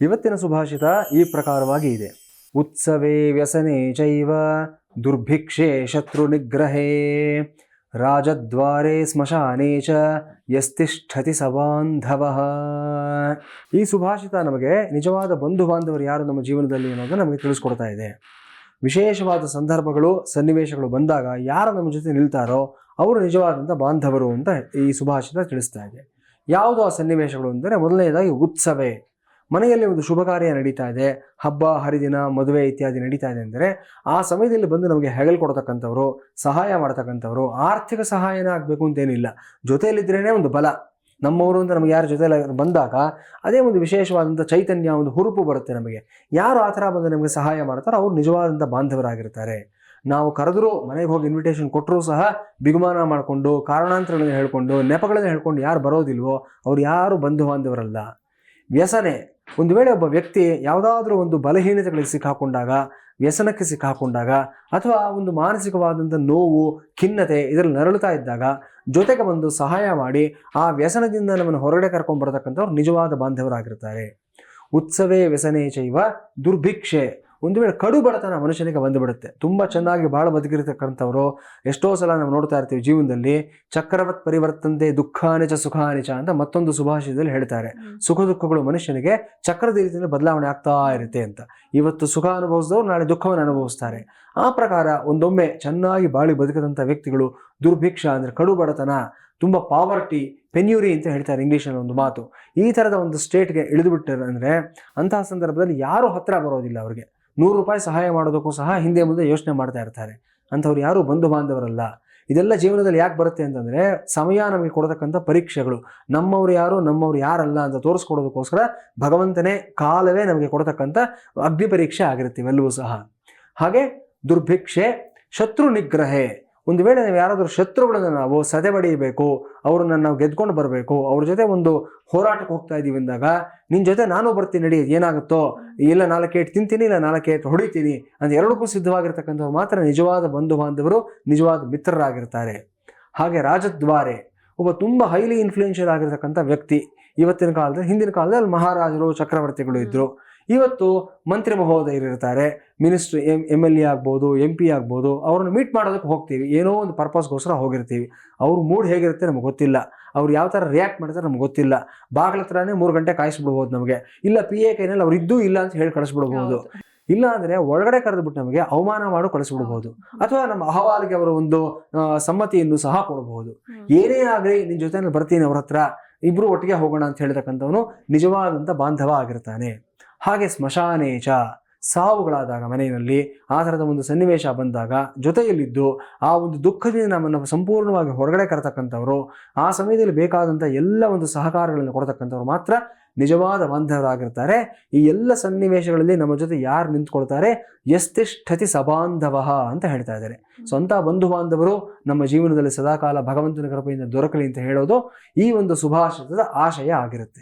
ಇವತ್ತಿನ ಸುಭಾಷಿತ ಈ ಪ್ರಕಾರವಾಗಿ ಇದೆ. ಉತ್ಸವೇ ವ್ಯಸನೆ ಚೈವ, ದುರ್ಭಿಕ್ಷೆ ಶತ್ರು ನಿಗ್ರಹೇ ರಾಜದ್ವಾರೆ ಸ್ಮಶಾನೆ ಚ ಯಸ್ತಿಷ್ಠತಿ ಸಬಾಂಧವ ಈ ಸುಭಾಷಿತ ನಮಗೆ ನಿಜವಾದ ಬಂಧು ಬಾಂಧವರು ಯಾರು ನಮ್ಮ ಜೀವನದಲ್ಲಿ ಅನ್ನೋದು ನಮಗೆ ತಿಳಿಸ್ಕೊಡ್ತಾ ಇದೆ. ವಿಶೇಷವಾದ ಸಂದರ್ಭಗಳು, ಸನ್ನಿವೇಶಗಳು ಬಂದಾಗ ಯಾರು ನಮ್ಮ ಜೊತೆ ನಿಲ್ತಾರೋ ಅವರು ನಿಜವಾದಂಥ ಬಾಂಧವರು ಅಂತ ಈ ಸುಭಾಷಿತ ತಿಳಿಸ್ತಾ ಇದೆ. ಯಾವುದು ಆ ಸನ್ನಿವೇಶಗಳು ಅಂದರೆ ಮೊದಲನೇದಾಗಿ ಉತ್ಸವೇ. ಮನೆಯಲ್ಲಿ ಒಂದು ಶುಭ ಕಾರ್ಯ ನಡೀತಾ ಇದೆ, ಹಬ್ಬ, ಹರಿದಿನ, ಮದುವೆ ಇತ್ಯಾದಿ ನಡೀತಾ ಇದೆ ಅಂದರೆ ಆ ಸಮಯದಲ್ಲಿ ಬಂದು ನಮಗೆ ಹೆಗಲು ಕೊಡ್ತಕ್ಕಂಥವ್ರು, ಸಹಾಯ ಮಾಡ್ತಕ್ಕಂಥವ್ರು ಆರ್ಥಿಕ ಸಹಾಯನ ಆಗಬೇಕು ಅಂತೇನಿಲ್ಲ. ಜೊತೆಯಲ್ಲಿದ್ರೇ ಒಂದು ಬಲ. ನಮ್ಮವರು ಅಂತ ನಮಗೆ ಯಾರು ಜೊತೆಯಲ್ಲಿ ಬಂದಾಗ ಅದೇ ಒಂದು ವಿಶೇಷವಾದಂಥ ಚೈತನ್ಯ, ಒಂದು ಹುರುಪು ಬರುತ್ತೆ ನಮಗೆ. ಯಾರು ಆ ಥರ ಬಂದು ನಮಗೆ ಸಹಾಯ ಮಾಡ್ತಾರೋ ಅವ್ರು ನಿಜವಾದಂಥ ಬಾಂಧವರಾಗಿರ್ತಾರೆ. ನಾವು ಕರೆದರೂ ಮನೆಗೆ ಹೋಗಿ ಇನ್ವಿಟೇಷನ್ ಕೊಟ್ಟರೂ ಸಹ ಬಿಗುಮಾನ ಮಾಡಿಕೊಂಡು, ಕಾರಣಾಂತರಗಳನ್ನು ಹೇಳ್ಕೊಂಡು, ನೆಪಗಳನ್ನು ಹೇಳ್ಕೊಂಡು ಯಾರು ಬರೋದಿಲ್ವೋ ಅವ್ರು ಯಾರು ಬಂಧು ಬಾಂಧವರಲ್ಲ ವ್ಯಸನೆ ಒಂದು ವೇಳೆ ಒಬ್ಬ ವ್ಯಕ್ತಿ ಯಾವುದಾದ್ರೂ ಒಂದು ಬಲಹೀನತೆಗಳಿಗೆ ಸಿಕ್ಕಾಕೊಂಡಾಗ, ವ್ಯಸನಕ್ಕೆ ಸಿಕ್ಕಾಕೊಂಡಾಗ ಅಥವಾ ಒಂದು ಮಾನಸಿಕವಾದಂಥ ನೋವು, ಖಿನ್ನತೆ ಇದರಲ್ಲಿ ನರಳುತ್ತಾ ಇದ್ದಾಗ ಜೊತೆಗೆ ಬಂದು ಸಹಾಯ ಮಾಡಿ ಆ ವ್ಯಸನದಿಂದ ನಮ್ಮನ್ನು ಹೊರಗಡೆ ಕರ್ಕೊಂಡು ಬರತಕ್ಕಂಥವ್ರು ನಿಜವಾದ ಬಾಂಧವರಾಗಿರ್ತಾರೆ. ಉತ್ಸವೇ ವ್ಯಸನೇ ಚೈವ ದುರ್ಭಿಕ್ಷೆ ಒಂದು ವೇಳೆ ಕಡು ಬಡತನ ಮನುಷ್ಯನಿಗೆ ಬಂದುಬಿಡುತ್ತೆ. ತುಂಬ ಚೆನ್ನಾಗಿ ಭಾಳ ಬದುಕಿರತಕ್ಕಂಥವ್ರು ಎಷ್ಟೋ ಸಲ ನಾವು ನೋಡ್ತಾ ಇರ್ತೀವಿ ಜೀವನದಲ್ಲಿ ಚಕ್ರವತ್ ಪರಿವರ್ತಂತೆ ದುಃಖಾನಿಚ ಸುಖಾನಿಚ ಅಂತ ಮತ್ತೊಂದು ಸುಭಾಷಿತದಲ್ಲಿ ಹೇಳ್ತಾರೆ. ಸುಖ ದುಃಖಗಳು ಮನುಷ್ಯನಿಗೆ ಚಕ್ರದ ರೀತಿಯಲ್ಲಿ ಬದಲಾವಣೆ ಆಗ್ತಾ ಇರುತ್ತೆ ಅಂತ. ಇವತ್ತು ಸುಖ ಅನುಭವಿಸಿದವರು ನಾಳೆ ದುಃಖವನ್ನು ಅನುಭವಿಸ್ತಾರೆ. ಆ ಪ್ರಕಾರ ಒಂದೊಮ್ಮೆ ಚೆನ್ನಾಗಿ ಬಾಳಿ ಬದುಕದಂಥ ವ್ಯಕ್ತಿಗಳು ದುರ್ಭಿಕ್ಷ ಅಂದರೆ ಕಡು ಬಡತನ ತುಂಬ ಪಾವರ್ಟಿ ಪೆನ್ಯೂರಿ ಅಂತ ಹೇಳ್ತಾರೆ ಇಂಗ್ಲೀಷಲ್ಲಿ ಒಂದು ಮಾತು. ಈ ಥರದ ಒಂದು ಸ್ಟೇಟ್ಗೆ ಇಳಿದುಬಿಟ್ಟರೆ ಅಂದರೆ ಅಂತಹ ಸಂದರ್ಭದಲ್ಲಿ ಯಾರೂ ಹತ್ತಿರ ಬರೋದಿಲ್ಲ ಅವರಿಗೆ. ನೂರು ರೂಪಾಯಿ ಸಹಾಯ ಮಾಡೋದಕ್ಕೂ ಸಹ ಹಿಂದೆ ಮುಂದೆ ಯೋಚನೆ ಮಾಡ್ತಾ ಇರ್ತಾರೆ. ಅಂಥವ್ರು ಯಾರೂ ಬಂಧು ಬಾಂಧವರಲ್ಲ. ಇದೆಲ್ಲ ಜೀವನದಲ್ಲಿ ಯಾಕೆ ಬರುತ್ತೆ ಅಂತಂದರೆ ಸಮಯ ನಮಗೆ ಕೊಡತಕ್ಕಂಥ ಪರೀಕ್ಷೆಗಳು. ನಮ್ಮವ್ರು ಯಾರು, ನಮ್ಮವ್ರು ಯಾರಲ್ಲ ಅಂತ ತೋರಿಸ್ಕೊಡೋದಕ್ಕೋಸ್ಕರ ಭಗವಂತನೇ ಕಾಲವೇ ನಮಗೆ ಕೊಡತಕ್ಕಂಥ ಅಗ್ನಿ ಪರೀಕ್ಷೆ ಆಗಿರುತ್ತೆ ಇವೆಲ್ಲವೂ ಸಹ. ಹಾಗೆ ದುರ್ಭಿಕ್ಷೆ ಶತ್ರು ನಿಗ್ರಹೆ ಒಂದು ವೇಳೆ ನಾವು ಯಾರಾದರೂ ಶತ್ರುಗಳನ್ನು ನಾವು ಸದೆ ಬಡಿಯಬೇಕು, ಅವ್ರನ್ನ ನಾವು ಗೆದ್ಕೊಂಡು ಬರಬೇಕು, ಅವ್ರ ಜೊತೆ ಒಂದು ಹೋರಾಟಕ್ಕೆ ಹೋಗ್ತಾ ಇದ್ದೀವಿ ಅಂದಾಗ ನಿನ್ನ ಜೊತೆ ನಾನು ಬರ್ತೀನಿ ನಡಿ, ಏನಾಗುತ್ತೋ, ಇಲ್ಲ ನಾಲ್ಕೇಟ್ ತಿಂತೀನಿ, ಇಲ್ಲ ನಾಲ್ಕೇಟ್ ಹೊಡಿತೀನಿ ಅಂತ ಎರಡಕ್ಕೂ ಸಿದ್ಧವಾಗಿರ್ತಕ್ಕಂಥವ್ರು ಮಾತ್ರ ನಿಜವಾದ ಬಂಧು ಬಾಂಧವರು, ನಿಜವಾದ ಮಿತ್ರರಾಗಿರ್ತಾರೆ. ಹಾಗೆ ರಾಜದ್ವಾರೆ, ಒಬ್ಬ ತುಂಬ ಹೈಲಿ ಇನ್ಫ್ಲೂಯೆನ್ಷಿಯಲ್ ಆಗಿರ್ತಕ್ಕಂಥ ವ್ಯಕ್ತಿ. ಇವತ್ತಿನ ಕಾಲದಲ್ಲಿ, ಹಿಂದಿನ ಕಾಲದಲ್ಲಿ ಮಹಾರಾಜರು, ಚಕ್ರವರ್ತಿಗಳು ಇದ್ದರು ಇವತ್ತು ಮಂತ್ರಿ ಮಹೋದಯರು ಇರ್ತಾರೆ minister M M L A ಆಗ್ಬೋದು ಎಂ ಪಿ ಆಗ್ಬೋದು ಅವ್ರನ್ನ ಮೀಟ್ ಮಾಡೋದಕ್ಕೆ ಹೋಗ್ತೀವಿ. ಏನೋ ಒಂದು ಪರ್ಪಸ್ಗೋಸ್ಕರ ಹೋಗಿರ್ತೀವಿ. ಅವ್ರ ಮೂಡ್ ಹೇಗಿರುತ್ತೆ ನಮ್ಗೆ ಗೊತ್ತಿಲ್ಲ. ಅವ್ರು ಯಾವ ಥರ ರಿಯಾಕ್ಟ್ ಮಾಡ್ತಾರೆ ನಮ್ಗೆ ಗೊತ್ತಿಲ್ಲ. ಬಾಗಿಲ ಹತ್ರನೇ ಮೂರು ಗಂಟೆ ಕಾಯಿಸ್ಬಿಡ್ಬೋದು ನಮಗೆ. ಇಲ್ಲ ಪಿ ಎ ಕೈನಲ್ಲಿ ಅವ್ರು ಇದ್ದೂ ಇಲ್ಲ ಅಂತ ಹೇಳಿ ಕಳಿಸ್ಬಿಡ್ಬೋದು. ಇಲ್ಲ ಅಂದರೆ ಒಳಗಡೆ ಕರೆದುಬಿಟ್ಟು ನಮಗೆ ಅವಮಾನ ಮಾಡು ಕಳಿಸ್ಬಿಡ್ಬೋದು. ಅಥವಾ ನಮ್ಮ ಅಹವಾಲಿಗೆ ಅವರ ಒಂದು ಸಮ್ಮತಿಯನ್ನು ಸಹ ಕೊಡಬಹುದು ಏನೇ ಆಗಲಿ ನಿನ್ನ ಜೊತೆ ಬರ್ತೀನಿ ಅವ್ರ ಹತ್ರ. ಇಬ್ರು ಒಟ್ಟಿಗೆ ಹೋಗೋಣ ಅಂತ ಹೇಳ್ತಕ್ಕಂಥವನು ನಿಜವಾದಂಥ ಬಾಂಧವ ಆಗಿರ್ತಾನೆ. ಹಾಗೆ ಸ್ಮಶಾನೇಚ ಸಾವುಗಳಾದಾಗ ಮನೆಯಲ್ಲಿ ಆ ಥರದ ಒಂದು ಸನ್ನಿವೇಶ ಬಂದಾಗ ಜೊತೆಯಲ್ಲಿದ್ದು ಆ ಒಂದು ದುಃಖದಿಂದ ನಮ್ಮನ್ನು ಸಂಪೂರ್ಣವಾಗಿ ಹೊರಗಡೆ ಕರತಕ್ಕಂಥವ್ರು ಆ ಸಮಯದಲ್ಲಿ ಬೇಕಾದಂಥ ಎಲ್ಲ ಒಂದು ಸಹಕಾರಗಳನ್ನು ಕೊಡತಕ್ಕಂಥವ್ರು ಮಾತ್ರ ನಿಜವಾದ ಬಾಂಧವರಾಗಿರ್ತಾರೆ. ಈ ಎಲ್ಲ ಸನ್ನಿವೇಶಗಳಲ್ಲಿ ನಮ್ಮ ಜೊತೆ ಯಾರು ನಿಂತ್ಕೊಳ್ತಾರೆ? ಎಸ್ತಿಷ್ಠತಿ ಸಬಾಂಧವ ಅಂತ ಹೇಳ್ತಾ ಇದ್ದಾರೆ. ಸ್ವಂತ ಬಂಧು ಬಾಂಧವರು ನಮ್ಮ ಜೀವನದಲ್ಲಿ ಸದಾಕಾಲ ಭಗವಂತನ ಕೃಪೆಯಿಂದ ದೊರಕಲಿ ಅಂತ ಹೇಳೋದು ಈ ಒಂದು ಸುಭಾಷಿತದ ಆಶಯ ಆಗಿರುತ್ತೆ.